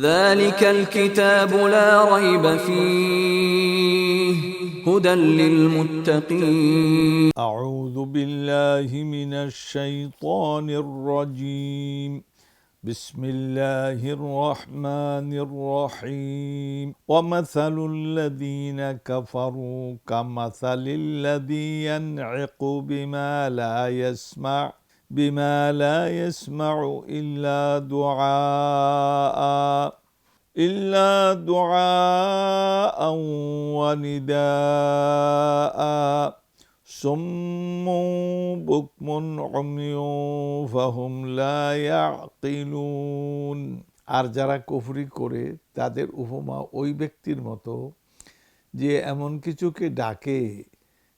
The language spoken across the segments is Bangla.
ذلك الكتاب لا ريب فيه هدى للمتقين. أعوذ بالله من الشيطان الرجيم. بسم الله الرحمن الرحيم. ومثل الذين كفروا كمثل الذي ينعق بما لا يسمع بما لا يسمع إلا دعاء إلا دعاء ونداء صم بكم عمي فهم لا يعقلون আর যারা কুফরি করে তাদের উপমা ওই ব্যক্তির মতো যে এমন কিছুকে ডাকে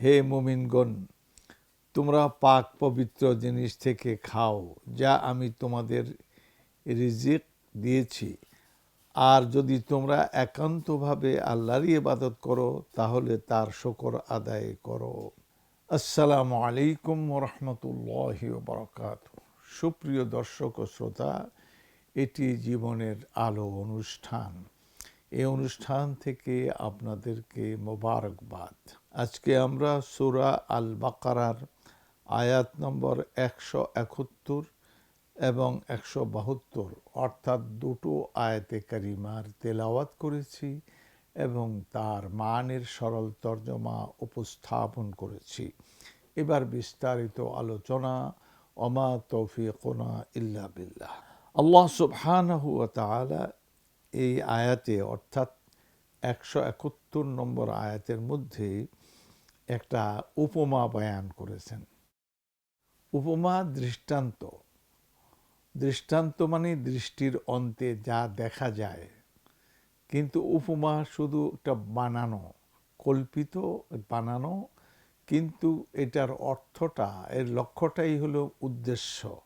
হে মোমিনগণ, তোমরা পাক পবিত্র জিনিস থেকে খাও যা আমি তোমাদের রিজিক দিয়েছি। আর যদি তোমরা একান্তভাবে আল্লাহরই ইবাদত করো, তাহলে তার শকর আদায় করো। আসসালামু আলাইকুম রহমতুল্লাহ বরকাত সুপ্রিয় দর্শক ও শ্রোতা, এটি জীবনের আলো অনুষ্ঠান। এই অনুষ্ঠান থেকে আপনাদেরকে মোবারকবাদ। আজকে আমরা সুরা আল বাকারার আয়াত নম্বর একশো একাত্তর এবং একশো বাহাত্তর, অর্থাৎ দুটো আয়াতে কারিমার তেলাওয়াত করেছি এবং তার মানের সরল তর্জমা উপস্থাপন করেছি। এবার বিস্তারিত আলোচনা অমা তৌফিকনা ইল্লা বিল্লাহ। আল্লাহ সুবহানাহু ওয়া তাআলা এই আয়াতে, অর্থাৎ একশো একাত্তর নম্বর আয়াতের মধ্যে একটা উপমা বয়ান করেছেন। উপমা দৃষ্টান্ত। দৃষ্টান্ত মানে দৃষ্টির অন্তে যা দেখা যায়। কিন্তু উপমা শুধু একটা বানানো, কল্পিত বানানো, কিন্তু এটার অর্থটা, এর লক্ষ্যটাই হলো উদ্দেশ্য।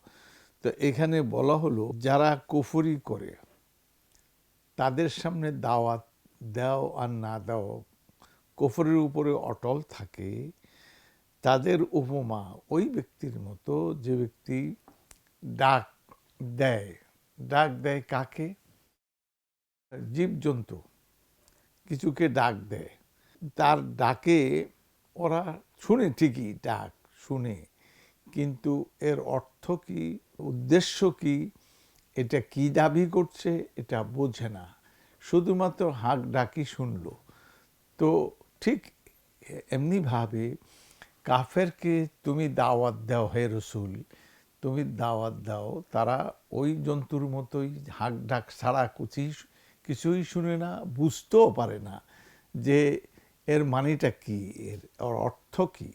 তো এখানে বলা হলো, যারা কুফরি করে তাদের সামনে দাওয়াত দাও আর না দাও, কুফরের উপরে অটল থাকে, তাদের উপমা ওই ব্যক্তির মতো যে ব্যক্তি ডাক দেয়। ডাক দেয় কাকে? জীবজন্তু। কিছুকে ডাক দেয়। তার ডাকে ওরা শুনে ঠিকই, ডাক শুনে। কিন্তু এর অর্থ কি, উদ্দেশ্য কি এটা কি দাবি করছে এটা বোঝে না। শুধুমাত্র হাঁক ডাকি শুনল। তো ঠিক এমনিভাবে কাফেরকে তুমি দাওয়াত দাও হে রসুল, তুমি দাওয়াত দাও, তারা ওই জন্তুর মতোই হাঁক ডাক ছাড়া কুচি কিছুই শুনে না, বুঝতেও পারে না যে এর মানেটা কি, এর অর্থ কি।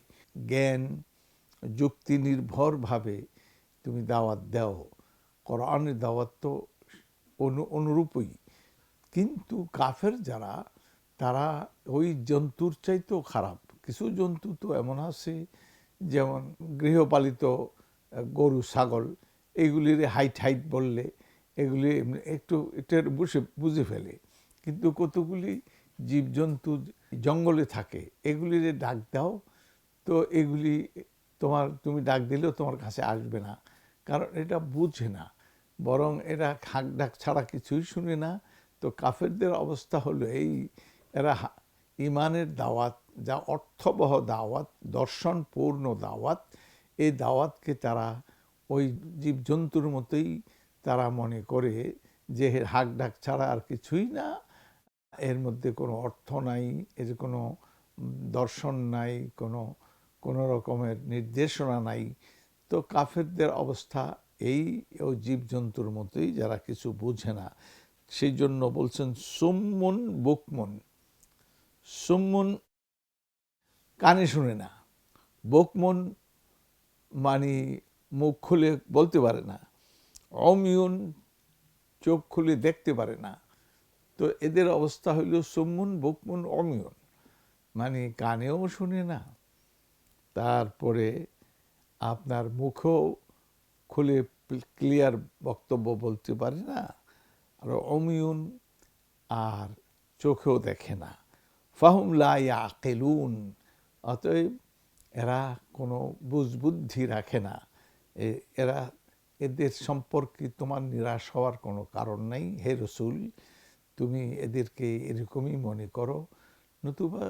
জ্ঞান, যুক্তি নির্ভরভাবে তুমি দাওয়াত দাও। কোরআনের দাওয়াত তো অনু, অনুরূপই। কিন্তু কাফের যারা, তারা ওই জন্তুর চাইতেও খারাপ। কিছু জন্তু তো এমন আছে, যেমন গৃহপালিত গরু, ছাগল এইগুলির হাইট হাইট বললে এগুলি একটু এটার বসে বুঝে ফেলে। কিন্তু কতগুলি জীবজন্তু জঙ্গলে থাকে, এগুলির ডাক দাও, তো এগুলি তোমার, তুমি ডাক দিলেও তোমার কাছে আসবে না। কারণ এটা বুঝে না। বরং এরা হাঁক ডাক ছাড়া কিছুই শুনে না। তো কাফেরদের অবস্থা হলো এই, এরা ইমানের দাওয়াত, যা অর্থবহ দাওয়াত, দর্শনপূর্ণ দাওয়াত, এই দাওয়াতকে তারা ওই জীবজন্তুর মতোই তারা মনে করে যে হাঁক ডাক ছাড়া আর কিছুই না। এর মধ্যে কোনো অর্থ নাই, এর কোনো দর্শন নাই, কোনো কোনো রকমের নির্দেশনা নাই। তো কাফেরদের অবস্থা এই ও জীবজন্তুর মতোই যারা কিছু বোঝে না। সেই জন্য বলছেন, সুম্মন বুকমুন। সুম্মন কানে শুনে না। বকমন মানে মুখ খুলে বলতে পারে না। অমিউন চোখ খুলে দেখতে পারে না। তো এদের অবস্থা হইল সুমুন বকমুন, অমিউন। মানে কানেও শুনে না। তারপরে আপনার মুখও খুলে ক্লিয়ার বক্তব্য বলতে পারে না, আর অমিউন আর চোখেও দেখে না। ফাহুম লাই আকেলুন অতএব এরা কোনো বুঝবুদ্ধি রাখে না। এরা এদের সম্পর্কে তোমার নিরাশ হওয়ার কোনো কারণ নাই। হে রসুল, তুমি এদেরকে এরকমই মনে করো, নতুবা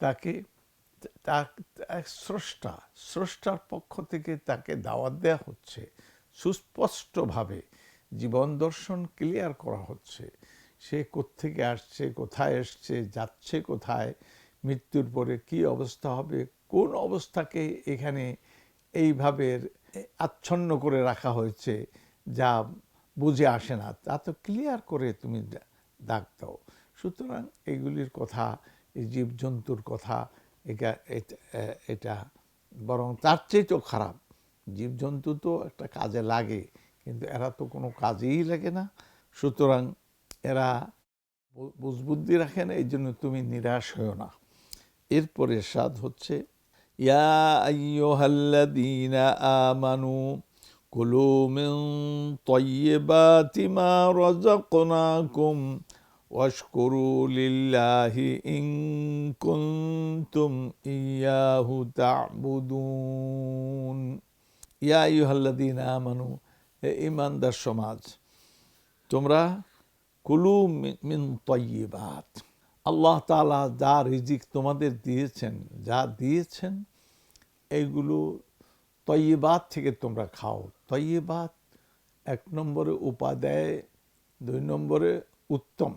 তাকে স্রষ্টা, স্রষ্টার পক্ষ থেকে তাকে দাওয়াত দেওয়া হচ্ছে। সুস্পষ্টভাবে জীবন দর্শন ক্লিয়ার করা হচ্ছে। সে কোত্থেকে আসছে, কোথায় এসছে, যাচ্ছে কোথায়, মৃত্যুর পরে কি অবস্থা হবে, কোন অবস্থাকে এখানে এইভাবে আচ্ছন্ন করে রাখা হয়েছে যা বুঝে আসে না, তা তো ক্লিয়ার করে তুমি ডাক দাও। সুতরাং এগুলির কথা, এই জীবজন্তুর কথা এটা, এটা- বরং তার চেয়েও খারাপ। জীবজন্তু তো একটা কাজে লাগে, কিন্তু এরা তো কোনো কাজেই লাগে না। সুতরাং এরা বুঝবুদ্ধি রাখে না এই জন্য তুমি নিরাশ হও না। এরপরে স্বাদ হচ্ছে, ইয়া আইয়ুহাল্লাযীনা আমানু কুলু মিন তাইয়্যিবাতি মা রাযাকনাকুম ওয়াশকুরু লিল্লাহি ইন কুনতুম ইয়াহু তা'বুদুন ইয়া আইয়ুহাল্লাযীনা আমানু হে ঈমানদার সমাজ, তোমরা কুলু মিন তৈবাত আল্লাহ তাআলা যা রিজিক তোমাদের দিয়েছেন, যা দিয়েছেন এইগুলো তৈবাত থেকে তোমরা খাও। তৈবাত এক নম্বরে উপাদেয়, দুই নম্বরে উত্তম।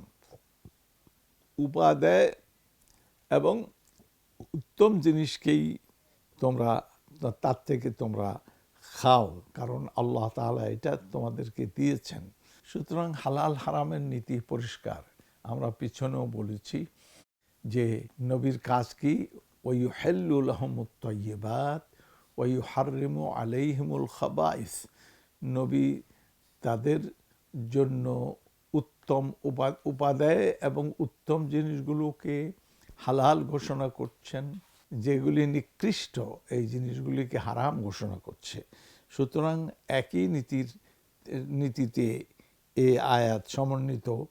উপাদেয় এবং উত্তম জিনিসকেই তোমরা, তার থেকে তোমরা খাও, কারণ আল্লাহ তাআলা এটা তোমাদেরকে দিয়েছেন। সুতরাং হালাল হারামের নীতি পরিষ্কার। আমরা পিছনেও বলেছি যে নবীর কাজ কি? ওই হেল্লুল আহমদ তৈবাত ওই হারিমু আলাইহিমুল খাবাইস। নবী তাদের জন্য উত্তম উপা- উপাদেয় এবং উত্তম জিনিসগুলোকে হালাল ঘোষণা করছেন, যেগুলি নিকৃষ্ট, এই জিনিসগুলিকে হারাম ঘোষণা করছে। সুতরাং একই নীতির, নীতিতে এ আয়াত সমন্বিত,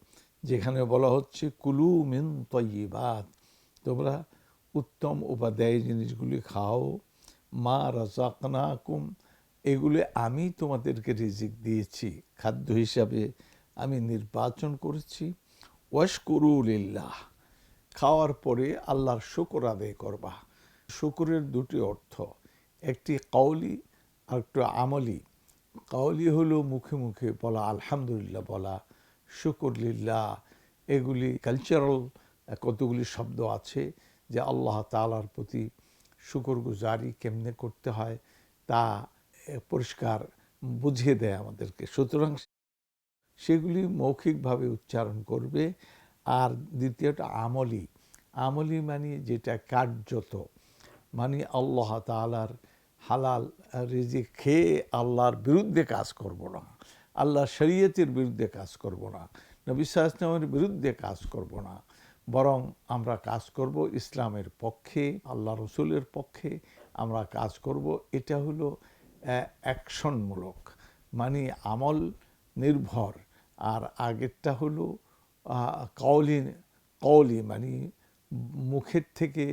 যেখানে বলা হচ্ছে, কুলু মিন তৈবাত তোমরা উত্তম উপাদেয় জিনিসগুলি খাও। মা রাজাকনাকুম এগুলি আমি তোমাদেরকে রিজিক দিয়েছি। খাদ্য হিসাবে আমি নির্বাচন করেছি। ওয়াশকুরুলিল্লাহ খাওয়ার পরে আল্লাহর শুকর আদায় করবা। শুকুরের দুটি অর্থ, একটি কওলি আর একটু আমলি। কাউলি হলো মুখে মুখে বলা, আলহামদুলিল্লাহ বলা শুকুরলিল্লাহ এগুলি কালচারাল কতগুলি শব্দ আছে যে আল্লাহ তাআলার প্রতি শুকরগুজারি কেমনে করতে হয় তা পরিষ্কার বুঝিয়ে দেয় আমাদেরকে। সুতরাং সেগুলি মৌখিকভাবে উচ্চারণ করবে। আর দ্বিতীয়টা আমলি। আমলি মানে যেটা কার্যত। মানে আল্লাহ তালার হালাল রিজিক খেয়ে আল্লাহর বিরুদ্ধে কাজ করব না। আল্লাহর শরীয়তের বিরুদ্ধে কাজ করব না। নবী সাহসনামের বিরুদ্ধে কাজ করব না। বরং আমরা কাজ করব ইসলামের পক্ষে, আল্লাহ রসুলের পক্ষে আমরা কাজ করব। এটা হলো অ্যাকশনমূলক। মানে আমল নির্ভর। আর আগেরটা হলো আহ, কওলি কওলি মানে মুখের থেকে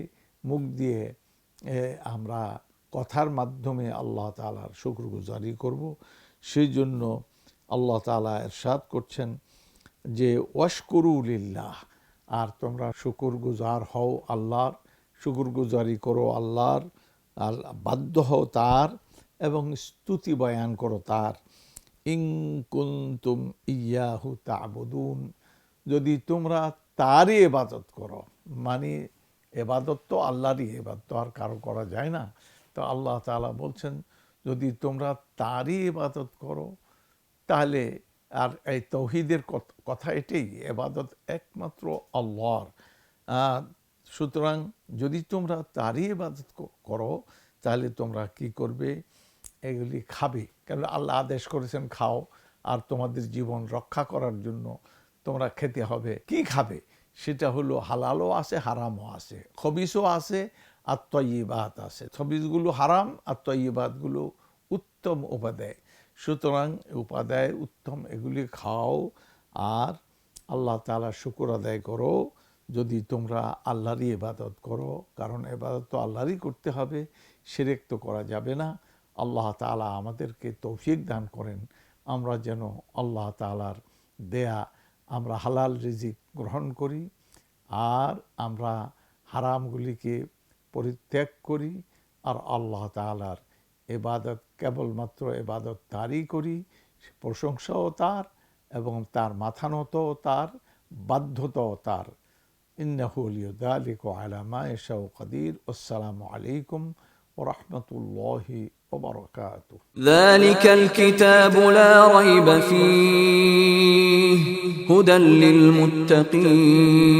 মুখ দিয়ে আমরা কথার মাধ্যমে আল্লাহ তালার শুক্রগুজারি করব। সেই জন্য আল্লাহ তালা এরশাদ করছেন যে ওয়াশকরুলিল্লাহ আর তোমরা শুকুর গুজার হও আল্লাহর শুকুর গুজারি করো আল্লাহর আর বাধ্য হও তার এবং স্তুতি বয়ান করো তার। ইং কুন্তুম ইয়াহু তাবুদুন। যদি তোমরা তারই এবাদত করো মানে এবাদত তো আল্লাহরই এবাদত তো আর কারও করা যায় না। তো আল্লাহ তাআলা বলছেন, যদি তোমরা তারই এবাদত করো, তাহলে আর এই তৌহিদের কথা এটাই এবাদত একমাত্র আল্লাহর। সুতরাং যদি তোমরা তারই ইবাদত ক- করো, তাহলে তোমরা কি করবে? এগুলি খাবে। কেন আল্লাহ আদেশ করেছেন, খাও আর তোমাদের জীবন রক্ষা করার জন্য তোমরা খেতে হবে। কি খাবে? সেটা হলো হালালও আছে, হারামও আছে। খবিসও আছে আর তৈবাত আছে। খবিসগুলো হারাম আর তৈবাতগুলো উত্তম উপাদায়। সুতরাং উপাদায় উত্তম এগুলি খাও আর আল্লাহ তাআলা শুকর আদায় করো। যদি তোমরা আল্লাহরই ইবাদত করো, কারণ এবাদত তো আল্লাহরই করতে হবে, সেরেক তো করা যাবে না। আল্লাহ তাআলা আমাদেরকে তৌফিক দান করেন। আমরা যেন আল্লাহ তাআলার দেয়া আমরা হালাল রিজিক গ্রহণ করি আর আমরা হারামগুলিকে পরিত্যাগ করি আর আল্লাহ তাআলার এবাদত কেবলমাত্র এবাদত তারই করি প্রশংসাও তার এবং তার মাথানতও তার, বাধ্যতাও তার। ইন্নাহু লিয়ুদালিক আলা মা ইয়াশাউ কাদির। আসসালামু আলাইকুম ওয়া রাহমাতুল্লাহি وبركاته. ذلك الكتاب لا ريب فيه هدى للمتقين.